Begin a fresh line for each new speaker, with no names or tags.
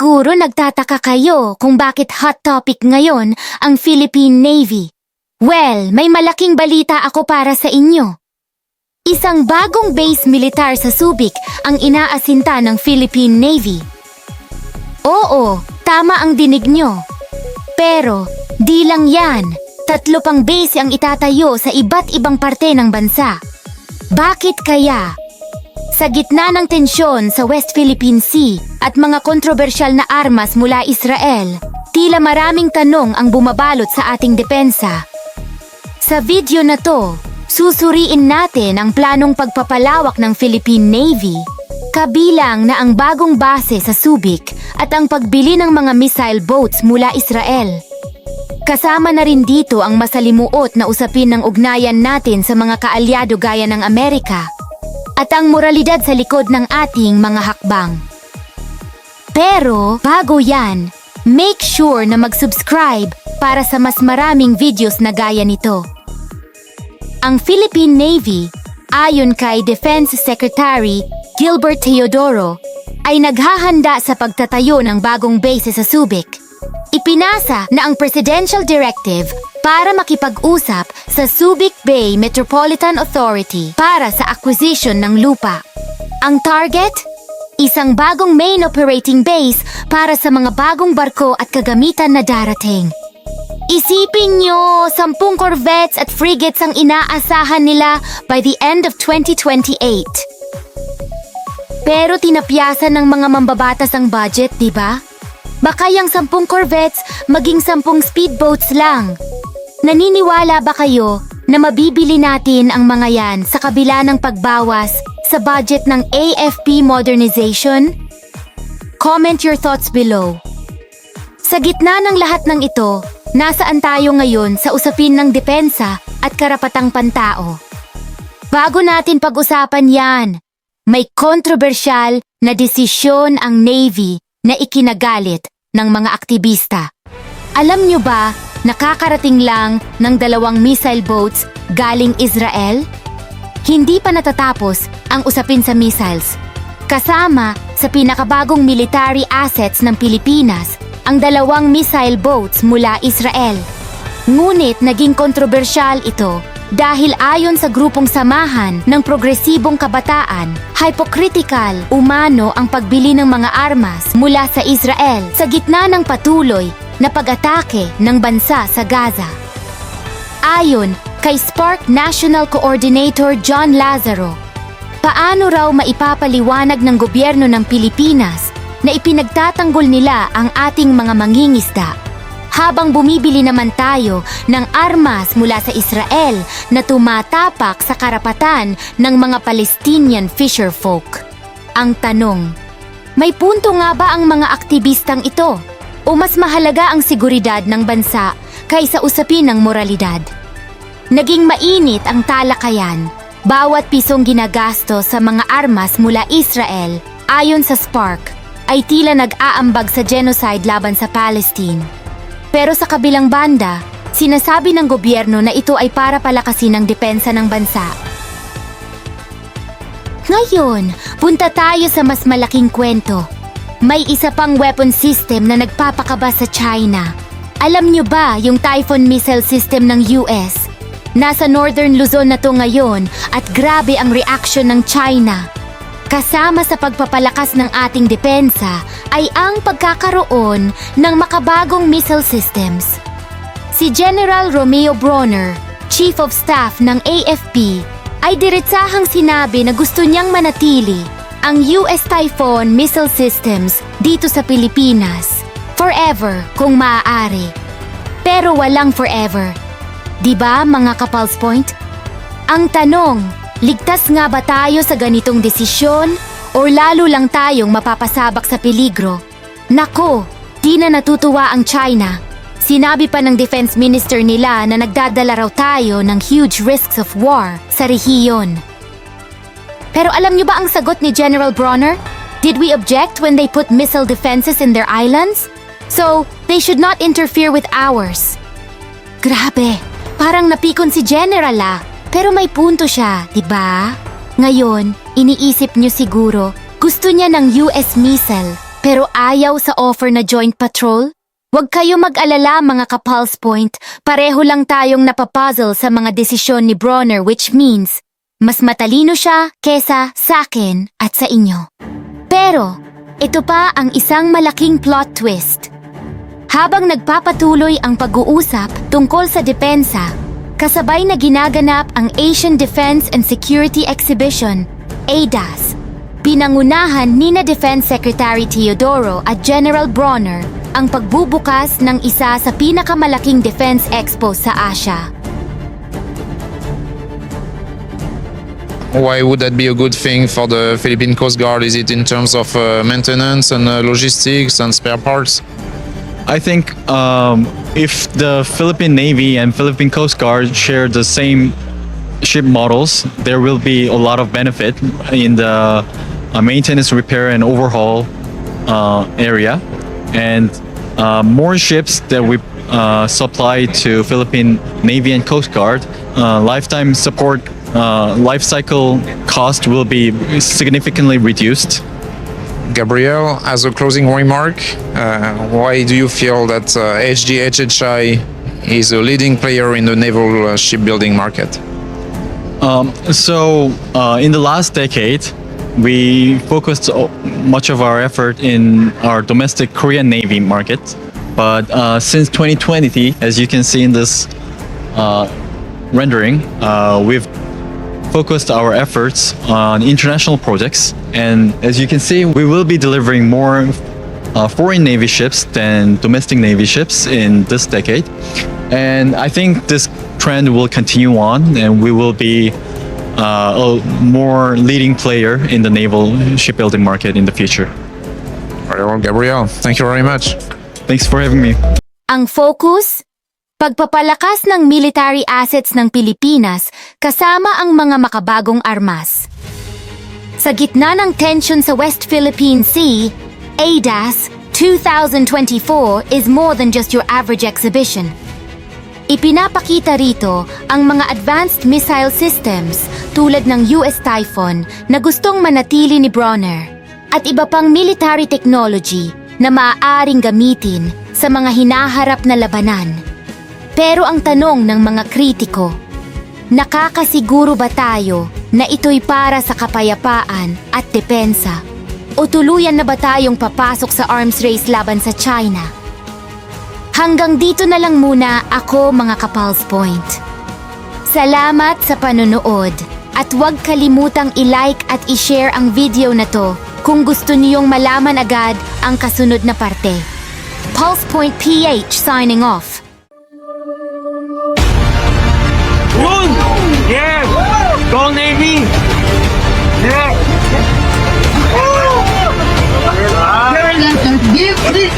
Siguro nagtataka kayo kung bakit hot topic ngayon ang Philippine Navy. Well, may malaking balita ako para sa inyo. Isang bagong base militar sa Subic ang inaasinta ng Philippine Navy. Oo, tama ang dinig nyo. Pero, di lang yan. Tatlo pang base ang itatayo sa iba't ibang parte ng bansa. Bakit kaya? Sa gitna ng tensyon sa West Philippine Sea at mga kontrobersyal na armas mula Israel, tila maraming tanong ang bumabalot sa ating depensa. Sa video na to, susuriin natin ang planong pagpapalawak ng Philippine Navy, kabilang na ang bagong base sa Subic at ang pagbili ng mga missile boats mula Israel. Kasama na rin dito ang masalimuot na usapin ng ugnayan natin sa mga kaalyado gaya ng Amerika at ang moralidad sa likod ng ating mga hakbang. Pero bago yan, make sure na mag-subscribe para sa mas maraming videos na gaya nito. Ang Philippine Navy, ayon kay Defense Secretary Gilbert Teodoro, ay naghahanda sa pagtatayo ng bagong base sa Subic. Ipinasa na ang Presidential Directive para makipag-usap sa Subic Bay Metropolitan Authority para sa acquisition ng lupa. Ang target? Isang bagong main operating base para sa mga bagong barko at kagamitan na darating. Isipin nyo, sampung corvettes at frigates ang inaasahan nila by the end of 2028. Pero tinapyasan ng mga mambabatas ang budget, di ba? Baka yung sampung corvettes maging sampung speedboats lang. Naniniwala ba kayo na mabibili natin ang mga yan sa kabila ng pagbawas sa budget ng AFP modernization? Comment your thoughts below. Sa gitna ng lahat ng ito, nasaan tayo ngayon sa usapin ng depensa at karapatang pantao? Bago natin pag-usapan yan, may kontrobersyal na desisyon ang Navy na ikinagalit ng mga aktivista. Alam nyo ba, nakakarating lang ng dalawang missile boats galing Israel? Hindi pa natatapos ang usapin sa missiles. Kasama sa pinakabagong military assets ng Pilipinas ang dalawang missile boats mula Israel. Ngunit naging kontrobersyal ito dahil ayon sa grupong samahan ng progresibong kabataan, hypocritical, umano ang pagbili ng mga armas mula sa Israel sa gitna ng patuloy na pag-atake ng bansa sa Gaza. Ayon kay Spark National Coordinator John Lazaro, paano raw maipapaliwanag ng gobyerno ng Pilipinas na ipinagtatanggol nila ang ating mga mangingisda habang bumibili naman tayo ng armas mula sa Israel na tumatapak sa karapatan ng mga Palestinian fisherfolk. Ang tanong, may punto nga ba ang mga aktivistang ito? O mas mahalaga ang seguridad ng bansa kaysa usapin ng moralidad? Naging mainit ang talakayan. Bawat pisong ginagasto sa mga armas mula Israel, ayon sa Spark, ay tila nag-aambag sa genocide laban sa Palestine. Pero sa kabilang banda, sinasabi ng gobyerno na ito ay para palakasin ang depensa ng bansa. Ngayon, punta tayo sa mas malaking kwento. May isa pang weapon system na nagpapakaba sa China. Alam nyo ba yung Typhoon missile system ng US? Nasa Northern Luzon na to ngayon at grabe ang reaction ng China. Kasama sa pagpapalakas ng ating depensa ay ang pagkakaroon ng makabagong missile systems. Si General Romeo Bronner, Chief of Staff ng AFP, ay diretsahang sinabi na gusto niyang manatili ang US Typhoon missile systems dito sa Pilipinas. Forever kung maaari. Pero walang forever. 'Di ba mga kapals point? Ang tanong, ligtas nga ba tayo sa ganitong desisyon o lalo lang tayong mapapasabak sa peligro? Nako, di na natutuwa ang China. Sinabi pa ng defense minister nila na nagdadala raw tayo ng huge risks of war sa rehiyon. Pero alam niyo ba ang sagot ni General Bronner? Did we object when they put missile defenses in their islands? So, they should not interfere with ours. Grabe, parang napikon si General ah. Pero may punto siya, di ba? Ngayon, iniisip niyo siguro, gusto niya ng US missile pero ayaw sa offer na joint patrol? Huwag kayo mag-alala mga ka-Pulse Point, pareho lang tayong napapuzzle sa mga desisyon ni Bronner which means mas matalino siya kesa sa akin at sa inyo. Pero, ito pa ang isang malaking plot twist. Habang nagpapatuloy ang pag-uusap tungkol sa depensa, kasabay na ginaganap ang Asian Defense and Security Exhibition, ADAS. Pinangunahan ni na Defense Secretary Teodoro at General Bronner ang pagbubukas ng isa sa pinakamalaking defense expo sa Asia.
Why would that be a good thing for the Philippine Coast Guard? Is it in terms of uh, maintenance and uh, logistics and spare parts?
I think um, if the Philippine Navy and Philippine Coast Guard share the same ship models, there will be a lot of benefit in the uh, maintenance, repair, and overhaul uh, area. And uh, more ships that we uh, supply to Philippine Navy and Coast Guard, uh, lifetime support, uh, life cycle cost will be significantly reduced.
Gabriel, as a closing remark, uh, why do you feel that uh, HGHHI is a leading player in the naval uh, shipbuilding market?
Um, so, uh, in the last decade, we focused much of our effort in our domestic Korean Navy market. But uh, since 2020, as you can see in this uh, rendering, uh, we've focused our efforts on international projects. And as you can see, we will be delivering more uh, foreign Navy ships than domestic Navy ships in this decade. And I think this trend will continue on, and we will be uh, a more leading player in the naval shipbuilding market in the future.
Very well, Gabriel, thank you very much.
Thanks for having me.
Ang focus? Pagpapalakas ng military assets ng Pilipinas kasama ang mga makabagong armas. Sa gitna ng tension sa West Philippine Sea, ADAS 2024 is more than just your average exhibition. Ipinapakita rito ang mga advanced missile systems tulad ng US Typhoon na gustong manatili ni Bronner at iba pang military technology na maaaring gamitin sa mga hinaharap na labanan. Pero ang tanong ng mga kritiko, nakakasiguro ba tayo na ito'y para sa kapayapaan at depensa? O tuluyan na ba tayong papasok sa arms race laban sa China? Hanggang dito na lang muna ako mga kapals point. Salamat sa panonood at huwag kalimutang i-like at i-share ang video na to kung gusto niyong malaman agad ang kasunod na parte. Pulse Point PH signing off.
Go Navy! Yeah! Oh!
Give this